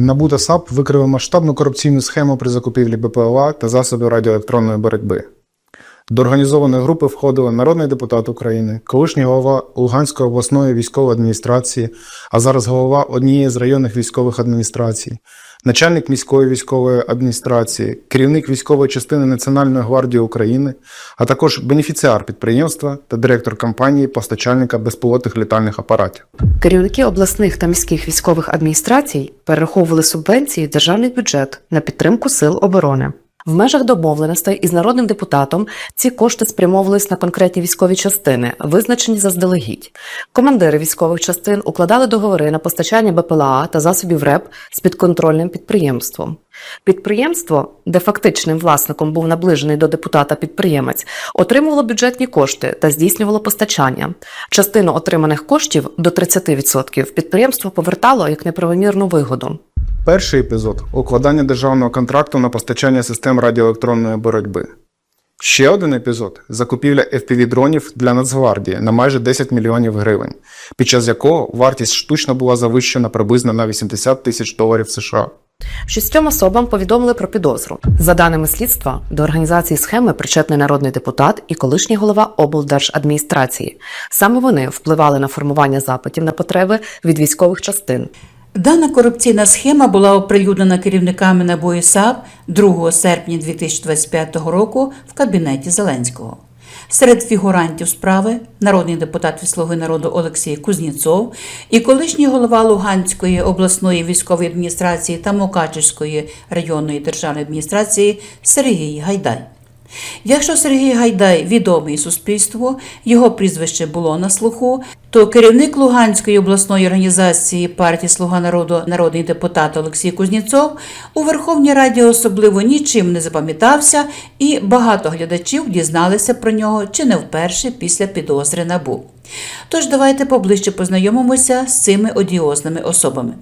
НАБУ та САП викрили масштабну корупційну схему при закупівлі БПЛА та засобів радіоелектронної боротьби. До організованої групи входили народний депутат України, колишній голова Луганської обласної військової адміністрації, а зараз голова однієї з районних військових адміністрацій, начальник міської військової адміністрації, керівник військової частини Національної гвардії України, а також бенефіціар підприємства та директор компанії постачальника безпілотних літальних апаратів. Керівники обласних та міських військових адміністрацій перераховували субвенції в державний бюджет на підтримку сил оборони. В межах домовленостей із народним депутатом ці кошти спрямовувались на конкретні військові частини, визначені заздалегідь. Командири військових частин укладали договори на постачання БПЛА та засобів РЕП з підконтрольним підприємством. Підприємство, де фактичним власником був наближений до депутата підприємець, отримувало бюджетні кошти та здійснювало постачання. Частину отриманих коштів до 30% підприємство повертало як неправомірну вигоду. Перший епізод укладання державного контракту на постачання систем радіоелектронної боротьби. Ще один епізод закупівля FPV-дронів для Нацгвардії на майже 10 мільйонів гривень, під час якого вартість штучно була завищена приблизно на 80 тисяч доларів США. Шістьом особам повідомили про підозру. За даними слідства, до організації схеми причетний народний депутат і колишній голова облдержадміністрації. Саме вони впливали на формування запитів на потреби від військових частин. Дана корупційна схема була оприлюднена керівниками НАБУ і САП 2 серпня 2025 року в кабінеті Зеленського. Серед фігурантів справи народний депутат від Слуги народу Олексій Кузніцов і колишній голова Луганської обласної військової адміністрації та Мукачівської районної державної адміністрації Сергій Гайдай. Якщо Сергій Гайдай відомий суспільству, його прізвище було на слуху, то керівник Луганської обласної організації партії Слуга народу народний депутат Олексій Кузніцов у Верховній Раді особливо нічим не запам'ятався, і багато глядачів дізналися про нього чи не вперше після підозри набу. Тож давайте поближче познайомимося з цими одіозними особами.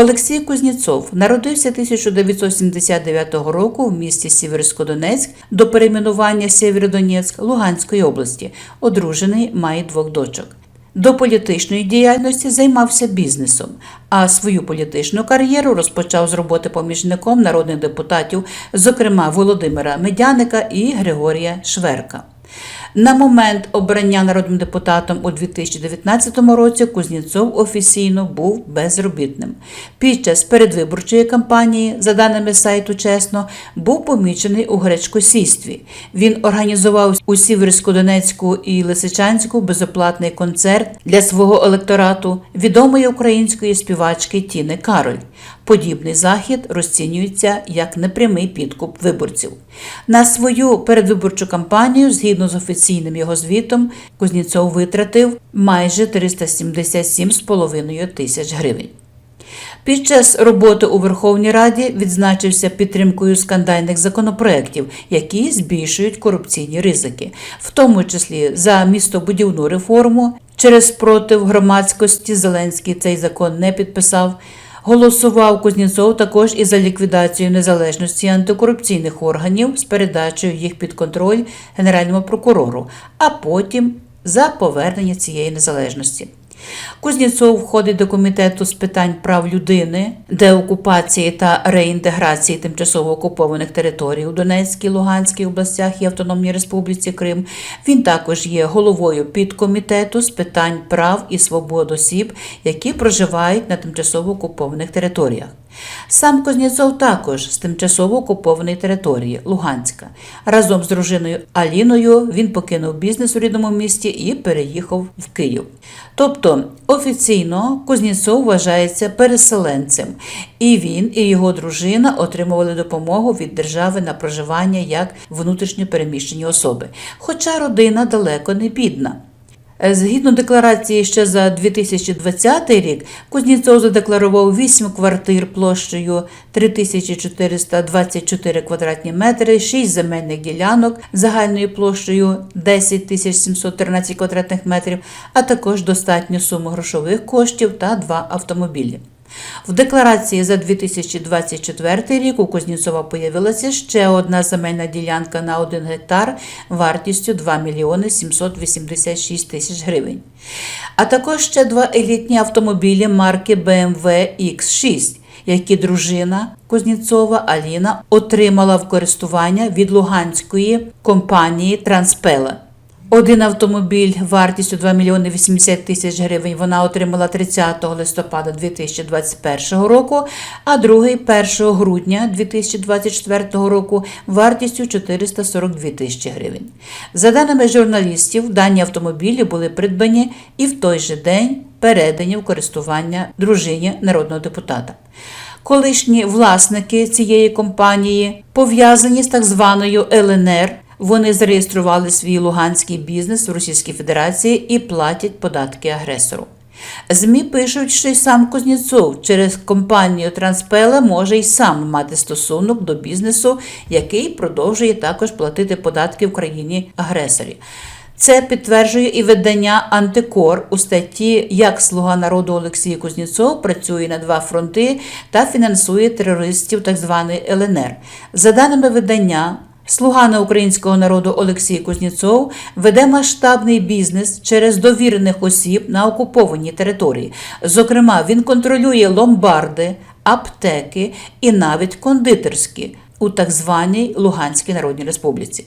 Олексій Кузніцов народився 1979 року в місті Сєвєрськодонецьк до перейменування Сєвєродонецьк Луганської області. Одружений, має двох дочок. До політичної діяльності займався бізнесом, а свою політичну кар'єру розпочав з роботи помічником народних депутатів, зокрема Володимира Медяника і Григорія Шверка. На момент обрання народним депутатом у 2019 році Кузніцов офіційно був безробітним. Під час передвиборчої кампанії, за даними сайту Чесно, був помічений у гречкосійстві. Він організував у Сіверсько-Донецьку і Лисичанську безоплатний концерт для свого електорату відомої української співачки Тіни Кароль. Подібний захід розцінюється як непрямий підкуп виборців. На свою передвиборчу кампанію, згідно з офіційним його звітом, Кузніцов витратив майже 377,5 тисяч гривень. Під час роботи у Верховній Раді відзначився підтримкою скандальних законопроєктів, які збільшують корупційні ризики, в тому числі за містобудівну реформу. Через спротив громадськості Зеленський цей закон не підписав. Голосував Кузнєцов також і за ліквідацію незалежності антикорупційних органів з передачею їх під контроль Генеральному прокурору, а потім за повернення цієї незалежності. Кузнєцов входить до комітету з питань прав людини, деокупації та реінтеграції тимчасово окупованих територій у Донецькій, Луганській областях і Автономній Республіці Крим. Він також є головою підкомітету з питань прав і свобод осіб, які проживають на тимчасово окупованих територіях. Сам Кузнєцов також з тимчасово окупованої території Луганська. Разом з дружиною Аліною він покинув бізнес у рідному місті і переїхав в Київ. Тобто офіційно Кузнєцов вважається переселенцем, і він і його дружина отримували допомогу від держави на проживання як внутрішньо переміщені особи. Хоча родина далеко не бідна. Е, Згідно декларації ще за 2020 рік, Кузніцов задекларував 8 квартир площею 3424 квадратні метри, 6 земельних ділянок загальною площею 10 713 квадратних метрів, а також достатню суму грошових коштів та два автомобілі. В декларації за 2024 рік у Кузнєцова появилася ще одна земельна ділянка на 1 гектар вартістю 2 мільйони 786 тисяч гривень. А також ще два елітні автомобілі марки BMW X6, які дружина Кузнєцова Аліна отримала в користування від луганської компанії Транспела. Один автомобіль вартістю 2 мільйони 80 тисяч гривень вона отримала 30 листопада 2021 року, а другий 1 грудня 2024 року вартістю 442 тисячі гривень. За даними журналістів, дані автомобілі були придбані і в той же день передані в користування дружині народного депутата. Колишні власники цієї компанії пов'язані з так званою ЛНР. Вони зареєстрували свій луганський бізнес в Російській Федерації і платять податки агресору. ЗМІ пишуть, що й сам Кузнєцов через компанію Транспела може й сам мати стосунок до бізнесу, який продовжує також платити податки в країні агресорі. Це підтверджує і видання Антикор у статті Як слуга народу Олексій Кузнєцов працює на два фронти та фінансує терористів так званої ЛНР. За даними видання, Слуга на українського народу Олексій Кузнєцов веде масштабний бізнес через довірених осіб на окупованій території. Зокрема, він контролює ломбарди, аптеки і навіть кондитерські у так званій Луганській Народній Республіці.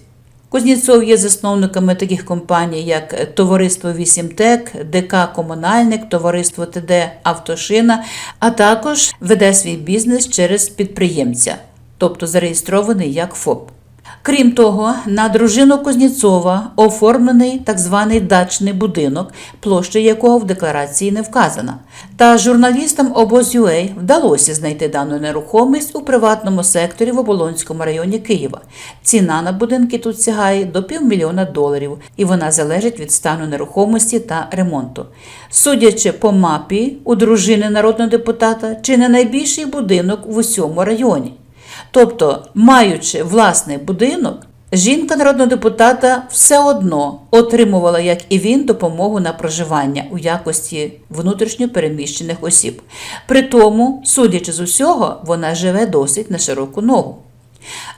Кузнєцов є засновниками таких компаній, як Товариство Вісімтек, ДК Комунальник, Товариство ТД Автошина, а також веде свій бізнес через підприємця, тобто зареєстрований як ФОП. Крім того, на дружину Кузнєцова оформлений так званий дачний будинок, площа якого в декларації не вказана. Та журналістам обоз.ua вдалося знайти дану нерухомість у приватному секторі в Оболонському районі Києва. Ціна на будинки тут сягає до півмільйона доларів, і вона залежить від стану нерухомості та ремонту. Судячи по мапі у дружини народного депутата, чи не найбільший будинок в усьому районі. Тобто, маючи власний будинок, жінка народного депутата все одно отримувала, як і він, допомогу на проживання у якості внутрішньо переміщених осіб. При тому, судячи з усього, вона живе досить на широку ногу.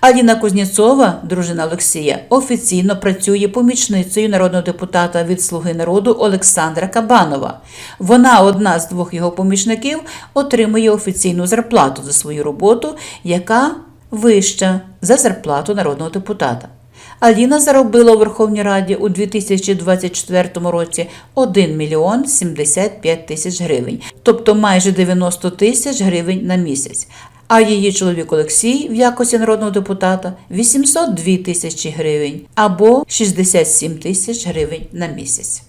Аліна Кузнєцова, дружина Олексія, офіційно працює помічницею народного депутата від Слуги народу Олександра Кабанова. Вона, одна з двох його помічників, отримує офіційну зарплату за свою роботу, яка вища за зарплату народного депутата. Аліна заробила у Верховній Раді у 2024 році 1 мільйон 75 тисяч гривень, тобто майже 90 тисяч гривень на місяць. А її чоловік Олексій в якості народного депутата 802 тисячі гривень або 67 тисяч гривень на місяць.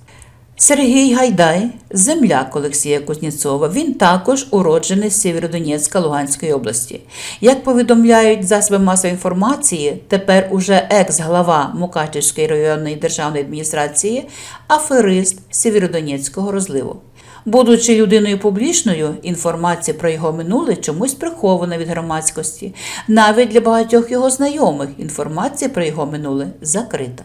Сергій Гайдай, земляк Олексія Кузнєцова, він також уроджений з Сєвєродонецька Луганської області. Як повідомляють засоби масової інформації, тепер уже екс-глава Мукачівської районної державної адміністрації, аферист Сєвєродонецького розливу. Будучи людиною публічною, інформація про його минуле чомусь прихована від громадськості. Навіть для багатьох його знайомих інформація про його минуле закрита.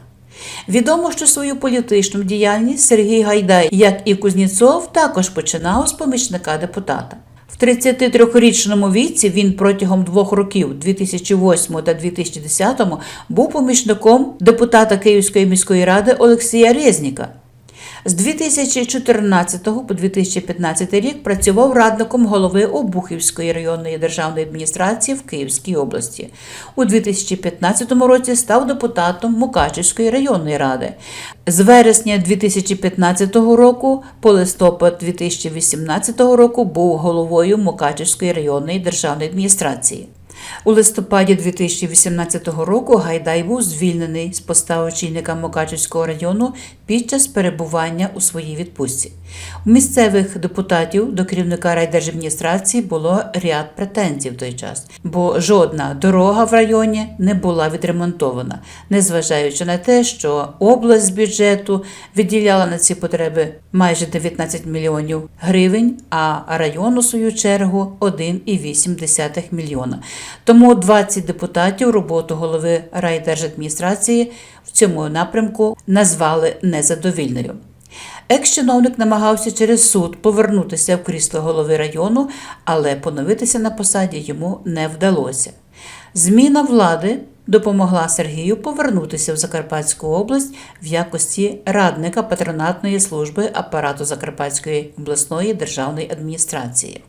Відомо, що свою політичну діяльність Сергій Гайдай, як і Кузнєцов, також починав з помічника депутата. В 33-річному віці він протягом двох років 2008 та 2010 був помічником депутата Київської міської ради Олексія Резніка. З 2014 по 2015 рік працював радником голови Обухівської районної державної адміністрації в Київській області. У 2015 році став депутатом Мукачівської районної ради. З вересня 2015 року по листопад 2018 року був головою Мукачівської районної державної адміністрації. У листопаді 2018 року Гайдай був звільнений з поста очільника Мукачівського району під час перебування у своїй відпустці. У місцевих депутатів до керівника райдержадміністрації було ряд претензій в той час, бо жодна дорога в районі не була відремонтована, незважаючи на те, що область з бюджету виділяла на ці потреби майже 19 мільйонів гривень, а район у свою чергу 1,8 мільйона. Тому 20 депутатів роботу голови райдержадміністрації в цьому напрямку назвали незадовільною. Екс-чиновник намагався через суд повернутися в крісло голови району, але поновитися на посаді йому не вдалося. Зміна влади допомогла Сергію повернутися в Закарпатську область в якості радника патронатної служби апарату Закарпатської обласної державної адміністрації.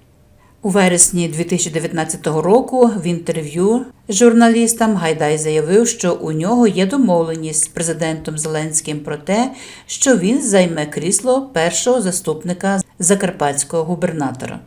У вересні 2019 року в інтерв'ю журналістам Гайдай заявив, що у нього є домовленість з президентом Зеленським про те, що він займе крісло першого заступника закарпатського губернатора.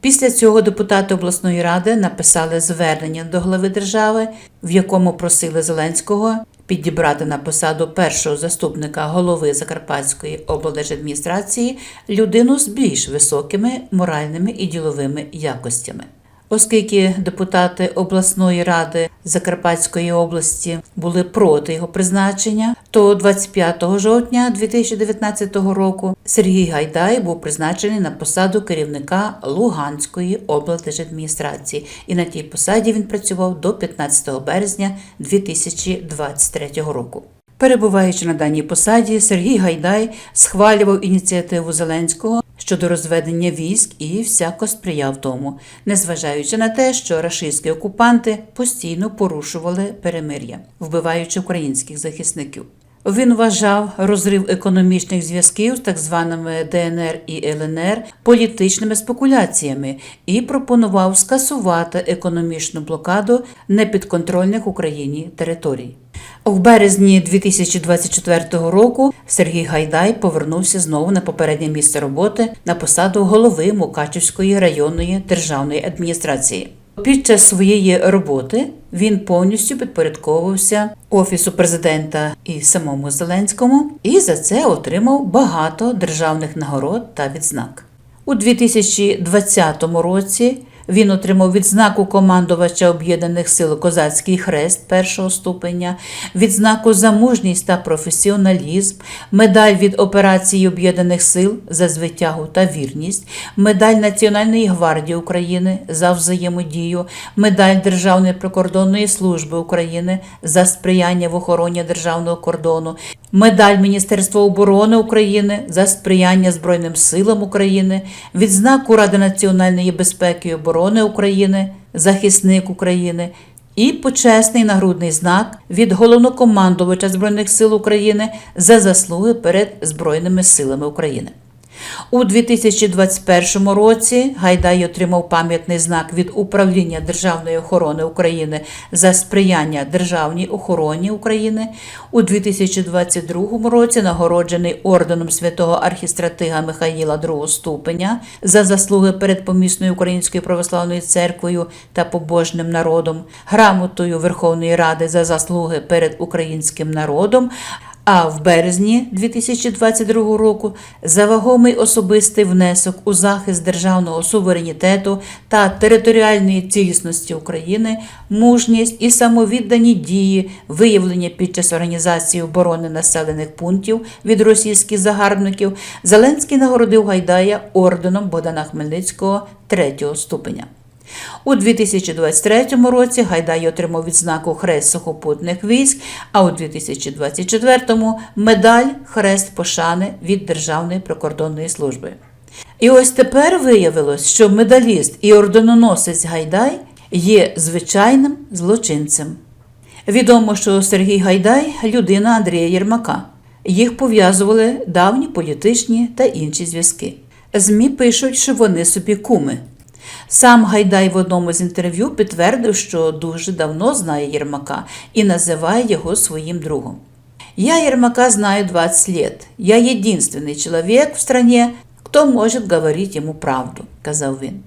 Після цього депутати обласної ради написали звернення до глави держави, в якому просили Зеленського підібрати на посаду першого заступника голови Закарпатської облдержадміністрації людину з більш високими моральними і діловими якостями. Оскільки депутати обласної ради Закарпатської області були проти його призначення, то 25 жовтня 2019 року Сергій Гайдай був призначений на посаду керівника Луганської облдержадміністрації, і на тій посаді він працював до 15 березня 2023 року. Перебуваючи на даній посаді, Сергій Гайдай схвалював ініціативу Зеленського щодо розведення військ і всяко сприяв тому, незважаючи на те, що рашистські окупанти постійно порушували перемир'я, вбиваючи українських захисників. Він вважав розрив економічних зв'язків з так званими ДНР і ЛНР політичними спекуляціями і пропонував скасувати економічну блокаду непідконтрольних Україні територій. В березні 2024 року Сергій Гайдай повернувся знову на попереднє місце роботи на посаду голови Мукачівської районної державної адміністрації. Під час своєї роботи він повністю підпорядковувався офісу президента і самому Зеленському, і за це отримав багато державних нагород та відзнак. У 2020 році він отримав відзнаку командувача Об'єднаних сил Козацький хрест першого ступеня, відзнаку за мужність та професіоналізм, медаль від операції Об'єднаних сил за звитягу та вірність, медаль Національної гвардії України за взаємодію, медаль Державної прикордонної служби України за сприяння в охороні державного кордону, медаль Міністерства оборони України за сприяння Збройним силам України, відзнаку Ради національної безпеки і оборони України, захисник України і почесний нагрудний знак від головнокомандувача Збройних сил України за заслуги перед Збройними силами України. У 2021 році Гайдай отримав пам'ятний знак від Управління Державної охорони України за сприяння Державній охороні України. У 2022 році нагороджений орденом святого архістратига Михаїла II ступеня за заслуги перед помісною Українською православною церквою та побожним народом, грамотою Верховної Ради за заслуги перед українським народом. А в березні 2022 року за вагомий особистий внесок у захист державного суверенітету та територіальної цілісності України, мужність і самовіддані дії, виявлені під час організації оборони населених пунктів від російських загарбників, Зеленський нагородив Гайдая орденом Богдана Хмельницького третього ступеня. У 2023 році Гайдай отримав відзнаку Хрест сухопутних військ, а у 2024-му медаль Хрест пошани від Державної прикордонної служби. І ось тепер виявилось, що медаліст і орденоносець Гайдай є звичайним злочинцем. Відомо, що Сергій Гайдай людина Андрія Єрмака. Їх пов'язували давні політичні та інші зв'язки. ЗМІ пишуть, що вони собі куми. Сам Гайдай в одному з інтерв'ю підтвердив, що дуже давно знає Єрмака і називає його своїм другом. Я Єрмака знаю 20 лет. Я единственный человек в стране, хто може говорити йому правду, казав він.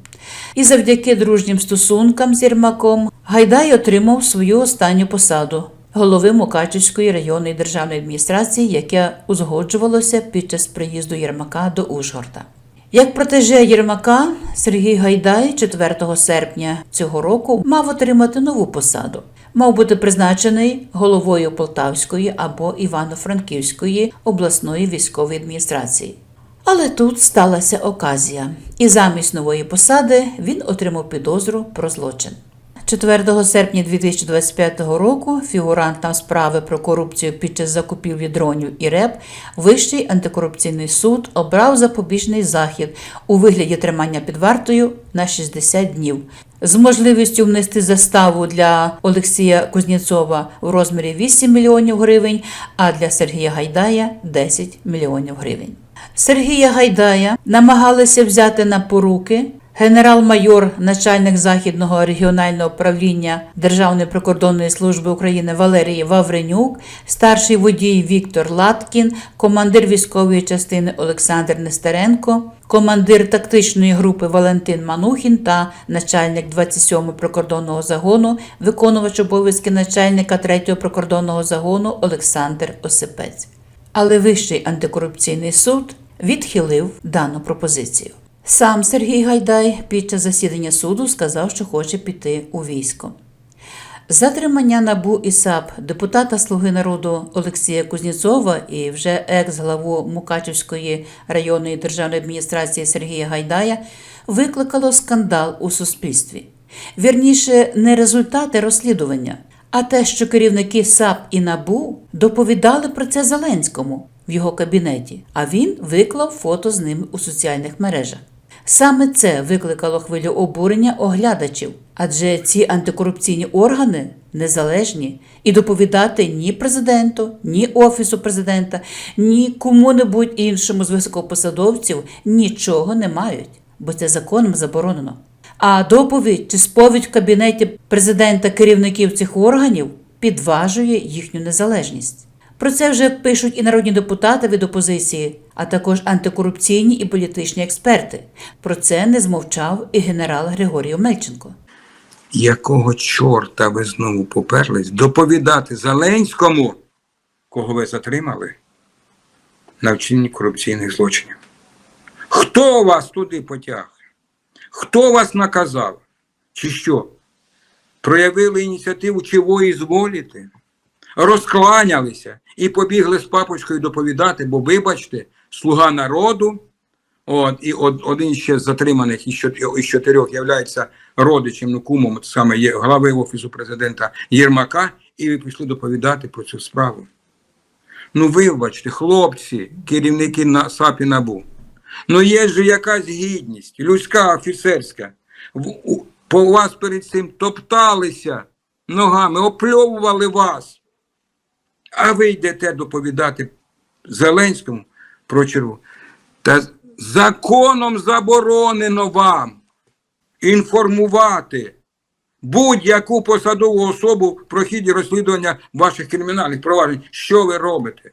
І завдяки дружнім стосункам з Єрмаком Гайдай отримав свою останню посаду голови Мукачівської районної державної адміністрації, яке узгоджувалося під час приїзду Єрмака до Ужгорода. Як протеже Єрмака, Сергій Гайдай 4 серпня цього року мав отримати нову посаду. Мав бути призначений головою Полтавської або Івано-Франківської обласної військової адміністрації. Але тут сталася оказія, і замість нової посади він отримав підозру про злочин. 4 серпня 2025 року фігурантам справи про корупцію під час закупівлі дронів і РЕП Вищий антикорупційний суд обрав запобіжний захід у вигляді тримання під вартою на 60 днів з можливістю внести заставу для Олексія Кузнєцова у розмірі 8 мільйонів гривень, а для Сергія Гайдая 10 мільйонів гривень. Сергія Гайдая намагалися взяти на поруки Генерал-майор, начальник Західного регіонального управління Державної прикордонної служби України Валерій Вавренюк, старший водій Віктор Латкін, командир військової частини Олександр Нестеренко, командир тактичної групи Валентин Манухін та начальник 27-го прикордонного загону, виконувач обов'язки начальника 3-го прикордонного загону Олександр Осипець. Але Вищий антикорупційний суд відхилив дану пропозицію. Сам Сергій Гайдай під час засідання суду сказав, що хоче піти у військо. Затримання НАБУ і САП депутата Слуги народу Олексія Кузнєцова і вже екс-главу Мукачівської районної державної адміністрації Сергія Гайдая викликало скандал у суспільстві. Вірніше, не результати розслідування, а те, що керівники САП і НАБУ доповідали про це Зеленському в його кабінеті, а він виклав фото з ним у соціальних мережах. Саме це викликало хвилю обурення оглядачів, адже ці антикорупційні органи незалежні і доповідати ні президенту, ні офісу президента, ні кому-небудь іншому з високопосадовців нічого не мають, бо це законом заборонено. А доповідь чи сповідь в кабінеті президента керівників цих органів підважує їхню незалежність. Про це вже пишуть і народні депутати від опозиції, а також антикорупційні і політичні експерти. Про це не змовчав і генерал Григорій Омельченко. Якого чорта ви знову поперлись доповідати Зеленському, кого ви затримали на вчиненні корупційних злочинів? Хто вас туди потяг? Хто вас наказав? Чи що? Проявили ініціативу, чого і зволіти? Розкланялися і побігли з папочкою доповідати, бо, вибачте, слуга народу, От, і од, один ще з затриманих із чотирьох являється родичем, ну кумом саме є глави офісу президента Єрмака, і ви пішли доповідати про цю справу. Ну, вибачте, хлопці, керівники на САП і НАБУ. Ну є ж якась гідність, людська, офіцерська. По вас перед цим топталися ногами, опльовували вас. А ви йдете доповідати Зеленському про черву. Та законом заборонено вам інформувати будь-яку посадову особу про хід розслідування ваших кримінальних проваджень. Що ви робите?